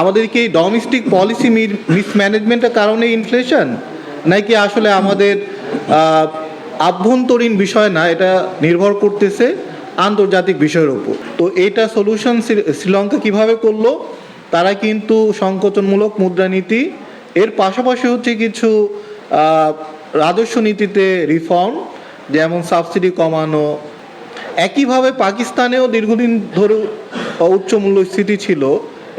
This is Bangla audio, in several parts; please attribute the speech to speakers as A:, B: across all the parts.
A: আমাদের কি ডোমেস্টিক পলিসি মিসম্যানেজমেন্টের কারণে ইনফ্লেশন নাকি আসলে আমাদের আভ্যন্তরীণ বিষয় না, এটা নির্ভর করতেছে আন্তর্জাতিক বিষয়ের উপর? তো এটা সলিউশন শ্রীলঙ্কা কীভাবে করল? তারা কিন্তু সংকোচনমূলক মুদ্রানীতি, এর পাশাপাশি হচ্ছে কিছু রাজস্ব নীতিতে রিফর্ম যেমন সাবসিডি কমানো। একইভাবে পাকিস্তানেও দীর্ঘদিন ধরে উচ্চ মূল্যস্ফীতি ছিল।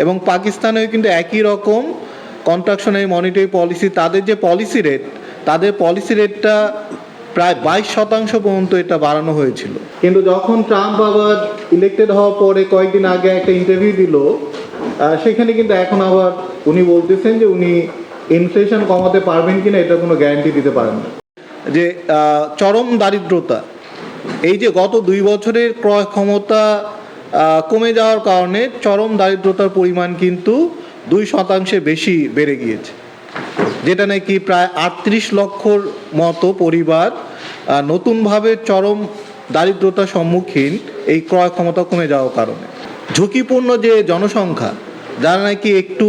A: এবং পাকিস্তানেও কিন্তু একই রকম কন্ট্রাকশনারি মনিটারি পলিসি তাদের যে পলিসি রেট তাদের পলিসি রেটটা প্রায় বাইশ শতাংশ পর্যন্ত এটা বাড়ানো হয়েছিল। কিন্তু যখন ট্রাম্প আবার ইলেক্টেড হওয়ার পরে কয়েকদিন আগে একটা ইন্টারভিউ দিল সেখানে কিন্তু এখন আবার উনি বলতেছেন যে উনি ইনফ্লেশন কমাতে পারবেন কিনা এটা কোনো গ্যারান্টি দিতে পারেন না। যে চরম দারিদ্রতা, এই যে গত দুই বছরের ক্রয় ক্ষমতা কমে যাওয়ার কারণে চরম দারিদ্রতার পরিমাণ কিন্তু দুই শতাংশে বেশি বেড়ে গিয়েছে। যেটা নাকি প্রায় আটত্রিশ লক্ষর মতো পরিবার নতুনভাবে চরম দারিদ্রতার সম্মুখীন এই ক্রয় ক্ষমতা কমে যাওয়ার কারণে। ঝুঁকিপূর্ণ যে জনসংখ্যা, যারা নাকি একটু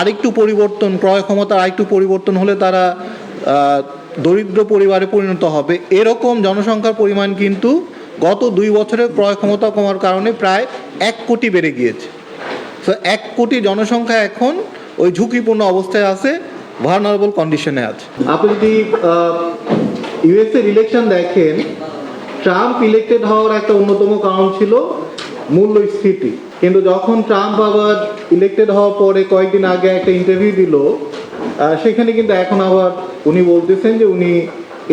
A: আরেকটু পরিবর্তন, ক্রয় ক্ষমতার আরেকটু পরিবর্তন হলে তারা দরিদ্র পরিবারে পরিণত হবে। এরকম জনসংখ্যার পরিমাণ কিন্তু গত দুই বছরের ক্রয় ক্ষমতা কমার কারণে প্রায় এক কোটি বেড়ে গিয়েছে। তো এক কোটি জনসংখ্যা এখন ওই ঝুঁকিপূর্ণ অবস্থায় আছে ভার্নারেবল কন্ডিশনে আছে। আপনি যদি ইউএস এর ইলেকশন দেখেন ট্রাম্প ইলেক্টেড হওয়ার একটা অন্যতম কারণ ছিল মূল্যস্ফীতি। কিন্তু যখন ট্রাম্প আবার ইলেক্টেড হওয়ার পরে কয়েকদিন আগে একটা ইন্টারভিউ দিল সেখানে কিন্তু এখন আবার উনি বলতেছেন যে উনি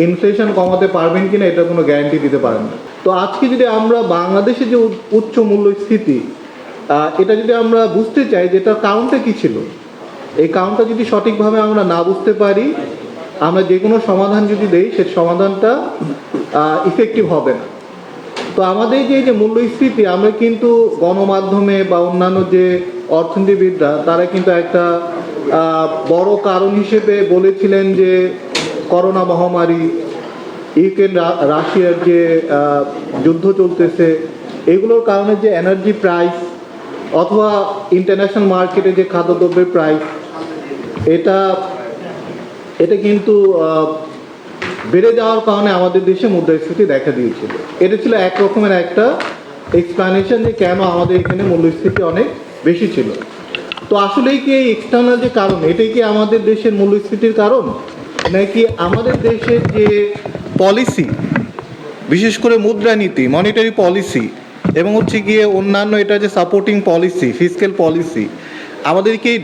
A: ইনফ্লেশন কমাতে পারবেন কিনা এটা কোনো গ্যারান্টি দিতে পারেন না। তো আজকে যদি আমরা বাংলাদেশে যে উচ্চ মূল্যস্ফীতি এটা যদি আমরা বুঝতে চাই যে এটার কারণটা কী ছিল, এই কারণটা যদি সঠিকভাবে আমরা না বুঝতে পারি, আমরা যে কোনো সমাধান যদি দেই, সে সমাধানটা ইফেক্টিভ হবে না। তো আমাদের যে যে মূল্যস্ফীতি, আমরা কিন্তু গণমাধ্যমে বা অন্যান্য যে অর্থনীতিবিদরা, তারা কিন্তু একটা বড় কারণ হিসেবে বলেছিলেন যে করোনা মহামারী, ইউক্রেন রাশিয়ার যে যুদ্ধ চলতেছে, এগুলোর কারণে যে এনার্জি প্রাইস অথবা ইন্টারন্যাশনাল মার্কেটে যে খাদ্যদ্রব্যের প্রাইস এটা এটা কিন্তু বেড়ে যাওয়ার কারণে আমাদের দেশে মুদ্রাস্ফীতি দেখা দিয়েছিল এটা ছিল এক রকমের একটা এক্সপ্লানেশন যে কেন আমাদের এখানে মূল্যস্ফীতি অনেক বেশি ছিল। তো আসলেই কি এই এক্সটার্নাল যে কারণ, এটাই কি আমাদের দেশের মূল্যস্ফীতির কারণ? নাকি আমাদের দেশের যে পলিসি বিশেষ করে মুদ্রানীতি মনিটারি পলিসি এবং হচ্ছে গিয়ে অন্যান্য এটা যে সাপোর্টিং পলিসি ফিজিক্যাল পলিসি আমাদেরকে এই